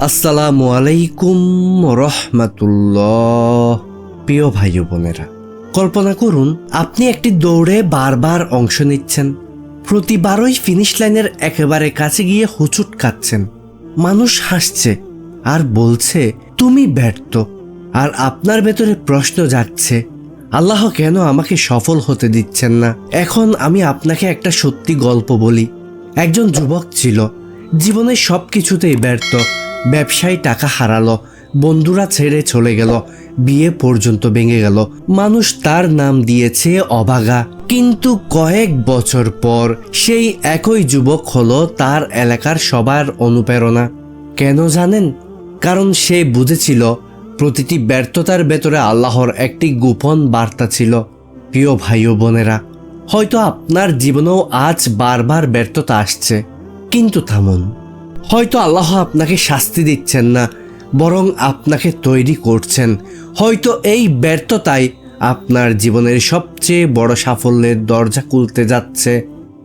আসসালামু আলাইকুম রহমাতুল্লাহ প্রিয় ভাই বোনেরা কল্পনা করুন আপনি একটি দৌড়ে বারবার অংশ নিচ্ছেন প্রতিবারই ফিনিশ লাইনের একেবারে কাছে গিয়ে হুচুট খাচ্ছেন মানুষ হাসছে আর বলছে তুমি ব্যর্থ আর আপনার ভেতরে প্রশ্ন যাচ্ছে আল্লাহ কেন আমাকে সফল হতে দিচ্ছেন না? এখন আমি আপনাকে একটা সত্যি গল্প বলি। একজন যুবক ছিল। জীবনে সব কিছুতেই ব্যর্থ। ব্যবসায় টাকা হারালো। বন্ধুরা ছেড়ে চলে গেল। বিয়ে পর্যন্ত ভেঙে গেল। মানুষ তার নাম দিয়েছে অবাগা। কিন্তু কয়েক বছর পর সেই একই যুবক হলো তার এলাকার সবার অনুপ্রেরণা। কেন জানেন? কারণ সে বুঝেছিল প্রতিটি ব্যর্থতার ভেতরে আল্লাহর একটি গোপন বার্তা ছিল, প্রিয় ভাই ও বোনেরা, হয়তো আপনার জীবনেও আজ বারবার ব্যর্থতা আসছে, কিন্তু থামুন। হয়তো আল্লাহ আপনাকে শাস্তি দিচ্ছেন না, বরং আপনাকে তৈরি করছেন। হয়তো এই ব্যর্থতাই আপনার জীবনের সবচেয়ে বড় সাফল্যের দরজা খুলতে যাচ্ছে।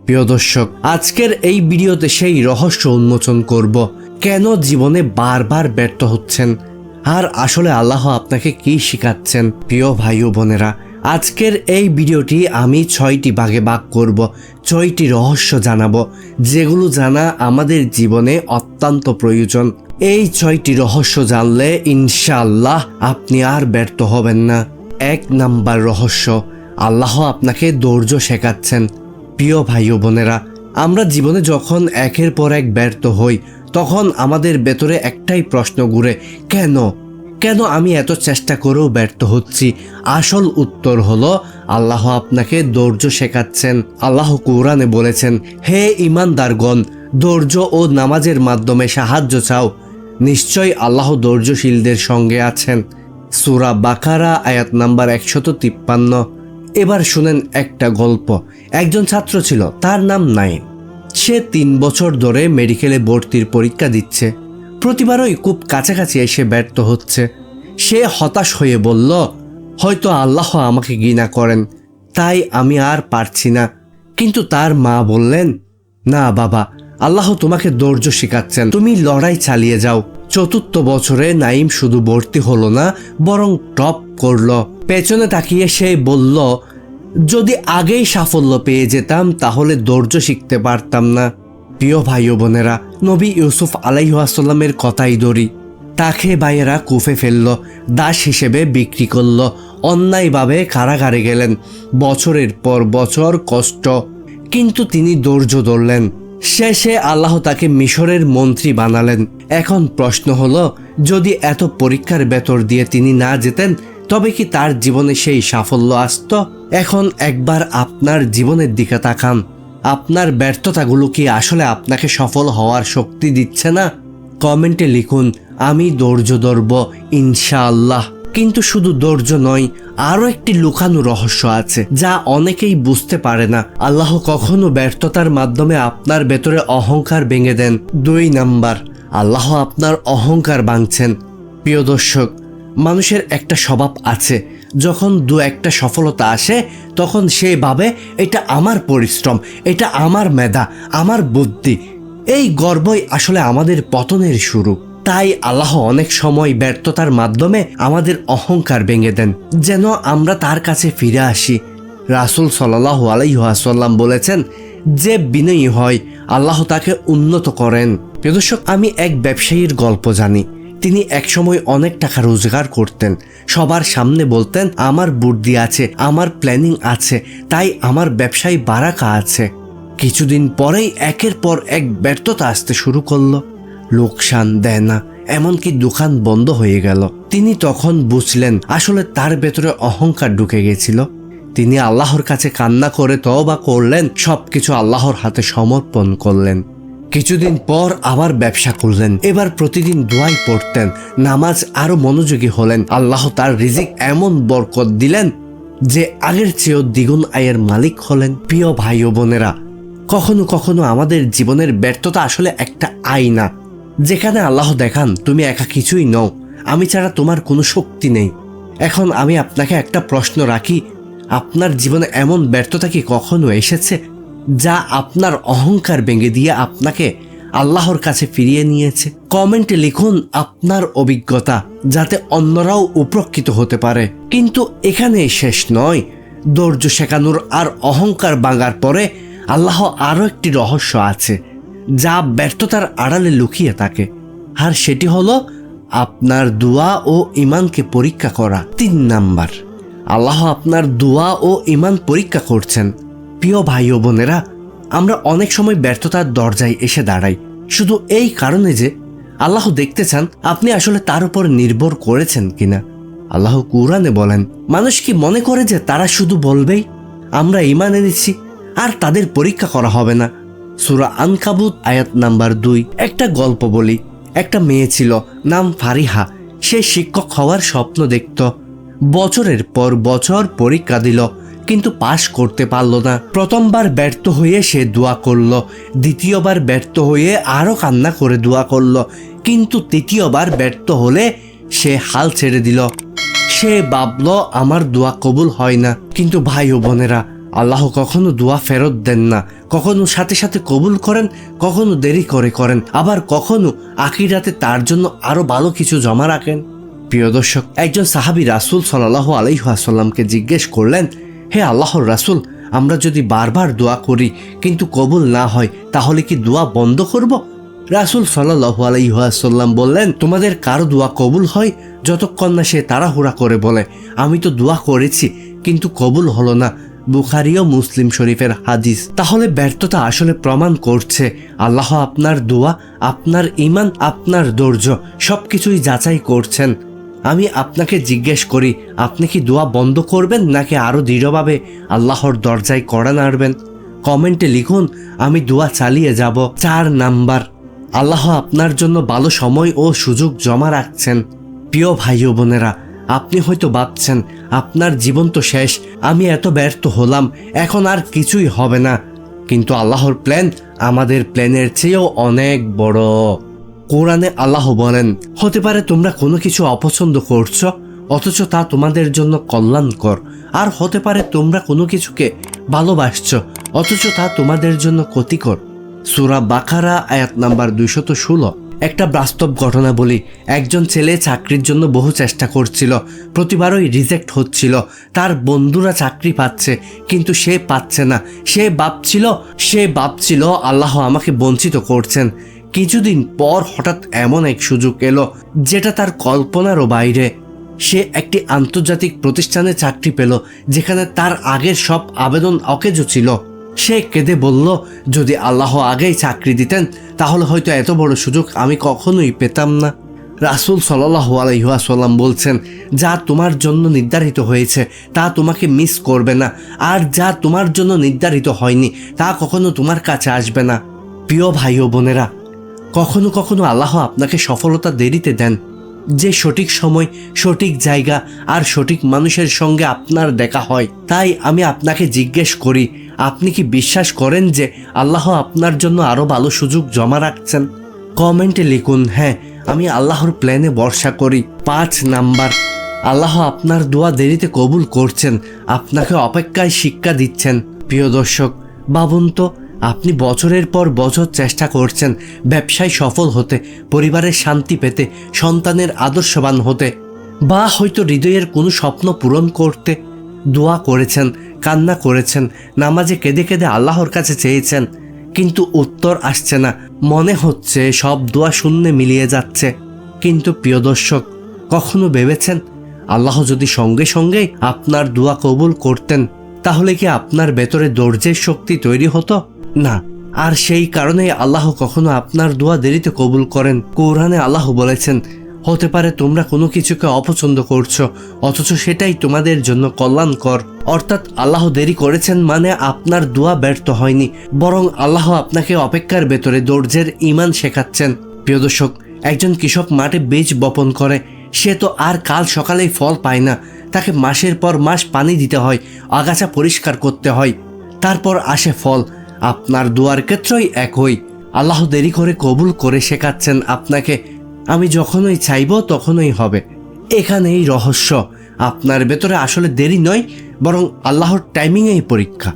প্রিয় দর্শক, আজকের এই ভিডিওতে সেই রহস্য উন্মোচন করব, কেন জীবনে বারবার ব্যর্থ হচ্ছেন? আর আসলে আল্লাহ আপনাকে কি শিখাচ্ছেন, প্রিয় ভাই ও বোনেরা? আজকের এই ভিডিওটি আমি ছয়টি ভাগে ভাগ করব, ছয়টি রহস্য জানাব, যেগুলো জানা আমাদের জীবনে অত্যন্ত প্রয়োজন। এই ছয়টি রহস্য জানলে ইনশাআল্লাহ আপনি আর ব্যর্থ হবেন না। এক নাম্বার রহস্য, আল্লাহ আপনাকে ধৈর্য শেখাচ্ছেন। প্রিয় ভাই বোনেরা, আমরা জীবনে যখন একের পর এক ব্যর্থ হই তখন আমাদের ভেতরে একটাই প্রশ্ন ঘুরে, কেন? কেন আমি এত চেষ্টা করেও ব্যর্থ হচ্ছি? আসল উত্তর হলো, আল্লাহ আপনাকে ধৈর্য শেখাচ্ছেন। আল্লাহ কোরআনে বলেছেন, হে ইমানদারগণ ধৈর্য ও নামাজের মাধ্যমে সাহায্য চাও। নিশ্চয় আল্লাহ ধৈর্যশীলদের সঙ্গে আছেন। সুরা বাকারা, আয়াত নাম্বার একশত তিপ্পান্ন। এবার শুনেন একটা গল্প। একজন ছাত্র ছিল, তার নাম নাইম সে তিন বছর ধরে মেডিকেলে ভর্তির পরীক্ষা দিচ্ছে। প্রতিবারই খুব কাছাকাছি এসে ব্যর্থ হচ্ছে। সে হতাশ হয়ে বলল, হয়তো আল্লাহ আমাকে ঘৃণা করেন, তাই আমি আর পারছি না। কিন্তু তার মা বললেন, না বাবা, আল্লাহ তোমাকে ধৈর্য শেখাচ্ছেন। তুমি লড়াই চালিয়ে যাও। চতুর্থ বছরে নাইম শুধু ভর্তি হলো না, বরং টপ করল। পেছনে তাকিয়ে সে বলল যদি আগেই সাফল্য পেয়ে যেতাম, তাহলে ধৈর্য শিখতে পারতাম না। প্রিয় ভাই ও বোনেরা, নবী ইউসুফ আলাইহাসাল্লামের কথাই ধরি। তাকে ভাইয়েরা কুফে ফেলল, দাস হিসেবে বিক্রি করল, অন্যায়ভাবে কারাগারে গেলেন। বছরের পর বছর কষ্ট, কিন্তু তিনি ধৈর্য ধরলেন। শেষে আল্লাহ তাকে মিশরের মন্ত্রী বানালেন। এখন প্রশ্ন হলো, যদি এত পরীক্ষার বেতর দিয়ে তিনি না যেতেন, তবে কি তার জীবনে সেই সাফল্য আসতো? এখন একবার আপনার জীবনের দিকে তাকান। আপনার ব্যর্থতাগুলো কি আসলে আপনাকে সফল হওয়ার শক্তি দিচ্ছে না? কমেন্টে লিখুন, আমি ধৈর্য ধরব, ইনশাআল্লাহ। কিন্তু শুধু ধৈর্য নয়, আরও একটি লুকানো রহস্য আছে, যা অনেকেই বুঝতে পারে না। আল্লাহ কখনো ব্যর্থতার মাধ্যমে আপনার ভেতরে অহংকার ভেঙে দেন। দুই নাম্বার, আল্লাহ আপনার অহংকার ভাঙছেন। প্রিয় দর্শক, মানুষের একটা স্বভাব আছে যখন দু একটা সফলতা আসে, তখন সে ভাবে, এটা আমার পরিশ্রম, এটা আমার মেধা, আমার বুদ্ধি। এই গর্বই আসলে আমাদের পতনের শুরু। তাই আল্লাহ অনেক সময় ব্যর্থতার মাধ্যমে আমাদের অহংকার ভেঙে দেন, যেন আমরা তার কাছে ফিরে আসি। রাসুল সাল্লাহ আলাইহাসাল্লাম বলেছেন, যে বিনয়ী হয়, আল্লাহ তাকে উন্নত করেন। প্রদর্শক আমি এক ব্যবসায়ীর গল্প জানি। তিনি একসময় অনেক টাকা রোজগার করতেন। সবার সামনে বলতেন, আমার বুদ্ধি আছে, আমার প্ল্যানিং আছে, তাই আমার ব্যবসায় বারাকা আছে। কিছুদিন পরেই একের পর এক ব্যর্থতা আসতে শুরু করল। লোকসান দেয় না, এমনকি দোকান বন্ধ হয়ে গেল। তিনি তখন বুঝলেন, আসলে তার ভেতরে অহংকার ঢুকে গেছিল। তিনি আল্লাহর কাছে কান্না করে তবা করলেন, সবকিছু আল্লাহর হাতে সমর্পণ করলেন। কিছুদিন পর আবার ব্যবসা করলেন, এবার প্রতিদিন দোয়াই পড়তেন, নামাজ আরও মনোযোগী হলেন। আল্লাহ তার রিজিক এমন বরকত দিলেন যে আগের চেয়েও দ্বিগুণ আয়ের মালিক হলেন। প্রিয় ভাই ও বোনেরা, কখনো কখনো আমাদের জীবনের ব্যর্থতা আসলে একটা আয়না যেখানে আল্লাহ দেখান, তুমি একা কিছুই নও, আমি ছাড়া তোমার কোনো শক্তি নেই। এখন আমি আপনাকে একটা প্রশ্ন রাখি, আপনার জীবনে এমন ব্যর্থতা কি কখনো এসেছে? যা আপনার অহংকার ভেঙে দিয়ে আপনাকে আল্লাহর কাছে ফিরিয়ে নিয়েছে। কমেন্টে লিখুন আপনার অভিজ্ঞতা, যাতে অন্যরাও উপকৃত হতে পারে। কিন্তু এখানে শেষ নয়। ধৈর্য শেখানোর আর অহংকার ভাঙার পরে আল্লাহ আরও একটি রহস্য আছে, যা ব্যর্থতার আড়ালে লুকিয়ে থাকে। আর সেটি হলো আপনার দোয়া ও ইমানকে পরীক্ষা করা। তিন নাম্বার, আল্লাহ আপনার দোয়া ও ইমান পরীক্ষা করছেন। প্রিয় ভাই ও বোনেরা, আমরা অনেক সময় ব্যর্থতার দরজায় এসে দাঁড়াই। শুধু এই কারণে যে আল্লাহ দেখতে চান আপনি আসলে তার উপর নির্ভর করেছেন কিনা। আল্লাহ কুরআনে বলেন, মানুষ কি মনে করে যে তারা শুধু বলবেই, আমরা ইমান এনেছি, আর তাদের পরীক্ষা করা হবে না? সুরা আনকাবুত আয়াত নাম্বার দুই। একটা গল্প বলি। একটা মেয়ে ছিল, নাম ফারিহা। সে শিক্ষক হওয়ার স্বপ্ন দেখত। বছরের পর বছর পরীক্ষা দিল। কিন্তু পাশ করতে পারল না। প্রথমবার ব্যর্থ হয়ে সে দোয়া করল। দ্বিতীয়বার ব্যর্থ হয়ে আরও কান্না করে দোয়া করল। কিন্তু তৃতীয়বার ব্যর্থ হলে সে হাল ছেড়ে দিল। সে ভাবল, আমার দোয়া কবুল হয় না। কিন্তু ভাই ও বোনেরা, আল্লাহ কখনো দোয়া ফেরত দেন না। কখনো সাথে সাথে কবুল করেন, কখনো দেরি করে করেন। আবার কখনো আখিরাতে তার জন্য আরও ভালো কিছু জমা রাখেন। প্রিয় দর্শক, একজন সাহাবী রাসুল সাল্লাহ আলাইহাসাল্লামকে জিজ্ঞেস করলেন হে আল্লাহর রাসুল, আমরা যদি বারবার দোয়া করি, কিন্তু কবুল না হয়, তাহলে কি দোয়া বন্ধ করব? রাসুল সাল্লাহু আলাইহাসাল্লাম বললেন, তোমাদের কারও দোয়া কবুল হয়? যতক্ষণ না সে তাড়াহুড়া করে বলে, আমি তো দোয়া করেছি, কিন্তু কবুল হলো না। বুখারি ও মুসলিম শরীফের হাদিস। তাহলে ব্যর্থতা আসলে প্রমাণ করছে, আল্লাহ আপনার দোয়া, আপনার ইমান আপনার ধৈর্য সব কিছুই যাচাই করছেন। আমি আপনাকে জিজ্ঞেস করি, আপনি কি দোয়া বন্ধ করবেন নাকি আরও দৃঢ়ভাবে আল্লাহর দরজায় কড়া নাড়বেন? কমেন্টে লিখুন, আমি দোয়া চালিয়ে যাব। চার নাম্বার, আল্লাহ আপনার জন্য ভালো সময় ও সুযোগ জমা রাখছেন। প্রিয় ভাই ও বোনেরা, আপনি হয়তো ভাবছেন, আপনার জীবন তো শেষ, আমি এত ব্যর্থ হলাম, এখন আর কিছুই হবে না। কিন্তু আল্লাহর প্ল্যান আমাদের প্ল্যানের চেয়েও অনেক বড়। কোরআনে আল্লাহ বলেন, হতে পারে তোমরা কোনো কিছু অপছন্দ করছ, অথচ তা তোমাদের জন্য কল্যাণকর। আর হতে পারে তোমরা কোনো কিছুকে ভালোবাসছো, অথচ তা তোমাদের জন্য ক্ষতিকর। সুরা বাখারা আয়াত নাম্বার দুইশত ষোলো। একটা বাস্তব ঘটনা বলি, একজন ছেলে চাকরির জন্য বহু চেষ্টা করছিল, প্রতিবারই রিজেক্ট হচ্ছিল, তার বন্ধুরা চাকরি পাচ্ছে, কিন্তু সে পাচ্ছে না, সে ভাবছিল সে ভাবছিল আল্লাহ আমাকে বঞ্চিত করছেন। কিছুদিন পর হঠাৎ এমন এক সুযোগ এলো যেটা তার কল্পনারও বাইরে। সে একটি আন্তর্জাতিক প্রতিষ্ঠানে চাকরি পেল, যেখানে তার আগের সব আবেদন অকেজো ছিল। সে কেঁদে বলল, যদি আল্লাহ আগেই চাকরি দিতেন, তাহলে হয়তো এত বড় সুযোগ আমি কখনোই পেতাম না। রাসুল সাল্লাহ আলহিহাসাল্লাম বলছেন, যা তোমার জন্য নির্ধারিত হয়েছে, তা তোমাকে মিস করবে না। আর যা তোমার জন্য নির্ধারিত হয়নি, তা কখনো তোমার কাছে আসবে না। প্রিয় ভাই ও বোনেরা কখনো কখনো আল্লাহ আপনাকে সফলতা দেরিতে দেন। যে সঠিক সময়, সঠিক জায়গা আর সঠিক মানুষের সঙ্গে আপনার দেখা হয়, তাই আমি আপনাকে জিজ্ঞেস করি, আপনি কি বিশ্বাস করেন যে আল্লাহ আপনার জন্য আরও ভালো সুযোগ জমা রাখছেন? কমেন্টে লিখুন হ্যাঁ আমি আল্লাহর প্ল্যানে ভরসা করি। পাঁচ নাম্বার, আল্লাহ আপনার দোয়া দেরিতে কবুল করছেন, আপনাকে অপেক্ষায় শিক্ষা দিচ্ছেন। প্রিয় দর্শক, ভাবুন তো আপনি বছরের পর বছর চেষ্টা করছেন ব্যবসায় সফল হতে, পরিবারের শান্তি পেতে, সন্তানের আদর্শবান হতে। বা হয়তো হৃদয়ের কোনো স্বপ্ন পূরণ করতে দোয়া করেছেন, কান্না করেছেন, নামাজে কেঁদে কেঁদে আল্লাহর কাছে চেয়েছেন, কিন্তু উত্তর আসছে না। মনে হচ্ছে সব দোয়া শূন্যে মিলিয়ে যাচ্ছে। কিন্তু প্রিয় দর্শক, কখনো ভেবেছেন, আল্লাহ যদি সঙ্গে সঙ্গেই আপনার দোয়া কবুল করতেন, তাহলে কি আপনার ভেতরে ধৈর্যের শক্তি তৈরি হতো? না, আর সেই কারণে আল্লাহ কখনো আপনার দোয়া দেরিতে কবুল করেন। কোরআনে আল্লাহ বলেছেন, হতে পারে তোমরা কোনো কিছুকে অপছন্দ করছ, অথচ সেটাই তোমাদের জন্য কল্যাণকর। অর্থাৎ আল্লাহ দেরি করেছেন মানে আপনার দোয়া ব্যর্থ হয়নি, বরং আল্লাহ আপনাকে অপেক্ষার ভেতরে দৌর্যের ইমান শেখাচ্ছেন। প্রিয় দর্শক, একজন কৃষক মাঠে বীজ বপন করে, সে তো আর কাল সকালেই ফল পায় না, তাকে মাসের পর মাস পানি দিতে হয়, আগাছা পরিষ্কার করতে হয়, তারপর আসে ফল আপনার দুয়ার ক্ষেত্রই একই আল্লাহ দেরি করে কবুল করে শেখাচ্ছেন আপনাকে। আমি যখনই চাইব তখনই হবে। এখানেই রহস্য। আপনার ভেতরে আসলে দেরি নয়, বরং আল্লাহর টাইমিংয়েই পরীক্ষা।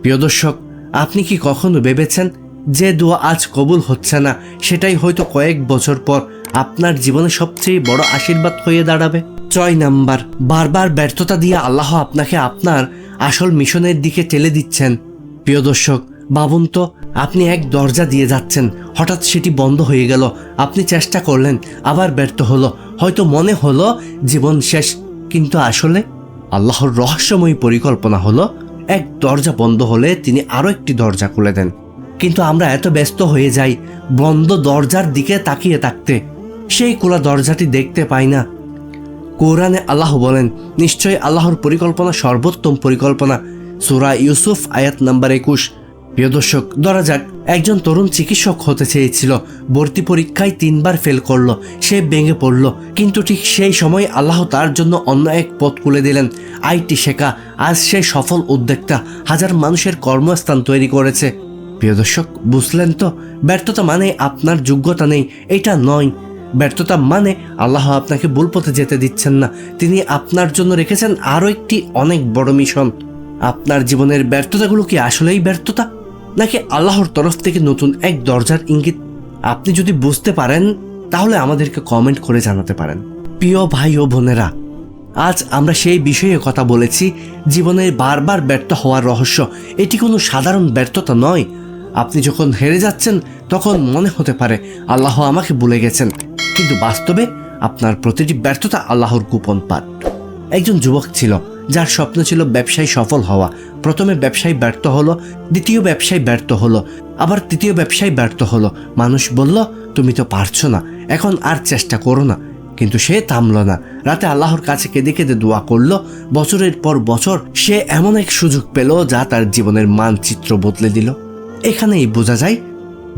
প্রিয় দর্শক, আপনি কি কখনো ভেবেছেন যে দোয়া আজ কবুল হচ্ছে না? সেটাই হয়তো কয়েক বছর পর আপনার জীবনে সবচেয়ে বড় আশীর্বাদ হয়ে দাঁড়াবে। ছয় নাম্বার, বারবার ব্যর্থতা দিয়ে আল্লাহ আপনাকে আপনার আসল মিশনের দিকে ঠেলে দিচ্ছেন। প্রিয় দর্শক ভাবুন তো, আপনি এক দরজা দিয়ে যাচ্ছেন। হঠাৎ সেটি বন্ধ হয়ে গেল। আপনি চেষ্টা করলেন, আবার ব্যর্থ হলো। হয়তো মনে হলো, জীবন শেষ। কিন্তু আসলে আল্লাহর রহস্যময়ী পরিকল্পনা হলো, এক দরজা বন্ধ হলে তিনি আরও একটি দরজা খুলে দেন। কিন্তু আমরা এত ব্যস্ত হয়ে যাই, বন্ধ দরজার দিকে তাকিয়ে থাকতে। সেই খোলা দরজাটি দেখতে পাই না। কোরআনে আল্লাহ বলেন, নিশ্চয়ই আল্লাহর পরিকল্পনা সর্বোত্তম পরিকল্পনা। সুরা ইউসুফ, আয়াত নাম্বার একুশ। প্রিয় দর্শক, ধরা যাক, একজন তরুণ চিকিৎসক হতে চেয়েছিল। ভর্তি পরীক্ষায় তিনবার ফেল করল, সে ভেঙে পড়ল। কিন্তু ঠিক সেই সময় আল্লাহ তার জন্য অন্য এক পথ খুলে দিলেন। আইটি শেখা, আজ সে সফল উদ্যোক্তা, হাজার মানুষের কর্মস্থান তৈরি করেছে। প্রিয় দর্শক, বুঝলেন তো, ব্যর্থতা মানে আপনার যোগ্যতা নেই, এটা নয়। ব্যর্থতা মানে আল্লাহ আপনাকে ভুল পথে যেতে দিচ্ছেন না, তিনি আপনার জন্য রেখেছেন আরও একটি অনেক বড় মিশন। আপনার জীবনের ব্যর্থতাগুলো কি আসলেই ব্যর্থতা? নাকি আল্লাহর তরফ থেকে নতুন এক দরজার ইঙ্গিত? আপনি যদি বুঝতে পারেন, তাহলে আমাদেরকে কমেন্ট করে জানাতে পারেন। প্রিয় ভাই ও বোনেরা, আজ আমরা সেই বিষয়ে কথা বলেছি জীবনের বারবার ব্যর্থ হওয়ার রহস্য। এটি কোনো সাধারণ ব্যর্থতা নয়। আপনি যখন হেরে যাচ্ছেন, তখন মনে হতে পারে, আল্লাহ আমাকে ভুলে গেছেন। কিন্তু বাস্তবে আপনার প্রতিটি ব্যর্থতা আল্লাহর গোপন পাঠ। একজন যুবক ছিল যার স্বপ্ন ছিল ব্যবসায় সফল হওয়া। প্রথমে ব্যবসায় ব্যর্থ হলো, দ্বিতীয় ব্যবসায় ব্যর্থ হলো, আবার তৃতীয় ব্যবসায় ব্যর্থ হলো। মানুষ বলল, তুমি তো পারছ না, এখন আর চেষ্টা করো না। কিন্তু সে থামল না। রাতে আল্লাহর কাছে কেঁদে কেঁদে দোয়া করল। বছরের পর বছর সে এমন এক সুযোগ পেল যা তার জীবনের মানচিত্র বদলে দিল। এখানেই বোঝা যায়,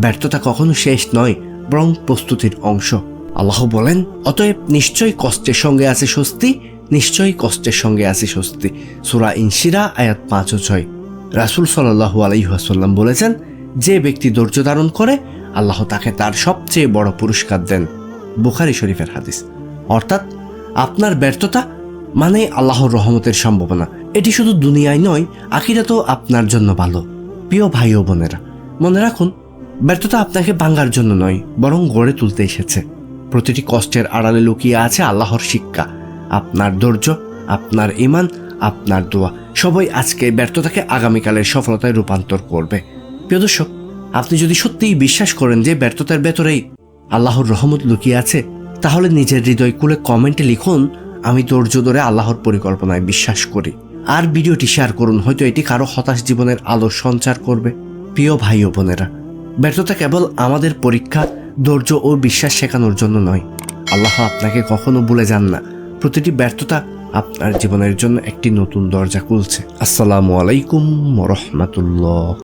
ব্যর্থতা কখনো শেষ নয়, বরং প্রস্তুতির অংশ। আল্লাহ বলেন, অতএব নিশ্চয়ই কষ্টের সঙ্গে আছে স্বস্তি নিশ্চয়ই কষ্টের সঙ্গে আছে স্বস্তি সুরা ইনশিরা, আয়াত পাঁচ ও ছয়। রাসুল সাল্লাহু আলাইহাসাল্লাম বলেছেন, যে ব্যক্তি ধৈর্য ধারণ করে, আল্লাহ তাকে তার সবচেয়ে বড় পুরস্কার দেন। বুখারি শরীফের হাদিস। অর্থাৎ, আপনার ব্যর্থতা মানে আল্লাহর রহমতের সম্ভাবনা। এটি শুধু দুনিয়ায় নয় আকিরা তো আপনার জন্য ভালো। প্রিয় ভাই ও বোনেরা, মনে রাখুন, ব্যর্থতা আপনাকে ভাঙার জন্য নয়, বরং গড়ে তুলতে এসেছে। প্রতিটি কষ্টের আড়ালে লুকিয়ে আছে আল্লাহর শিক্ষা। আপনার ধৈর্য, আপনার ইমান আপনার দোয়া, সবাই আজকে ব্যর্থতাকে আগামীকালের সফলতায় রূপান্তর করবে। প্রিয় দর্শক, আপনি যদি সত্যিই বিশ্বাস করেন যে ব্যর্থতার ভেতরেই আল্লাহর রহমত লুকিয়ে আছে, তাহলে নিজের হৃদয় কুলে কমেন্টে লিখুন, আমি ধৈর্য ধরে আল্লাহর পরিকল্পনায় বিশ্বাস করি। আর ভিডিওটি শেয়ার করুন, হয়তো এটি কারও হতাশ জীবনের আলো সঞ্চার করবে। প্রিয় ভাই ও বোনেরা, ব্যর্থতা কেবল আমাদের পরীক্ষা, ধৈর্য ও বিশ্বাস শেখানোর জন্য নয়। আল্লাহ আপনাকে কখনো ভুলে যান না। প্রতিটি ব্যর্থতা আপনার জীবনের জন্য একটি নতুন দরজা খুলছে। আসসালামু আলাইকুম রহমতুল্লাহ।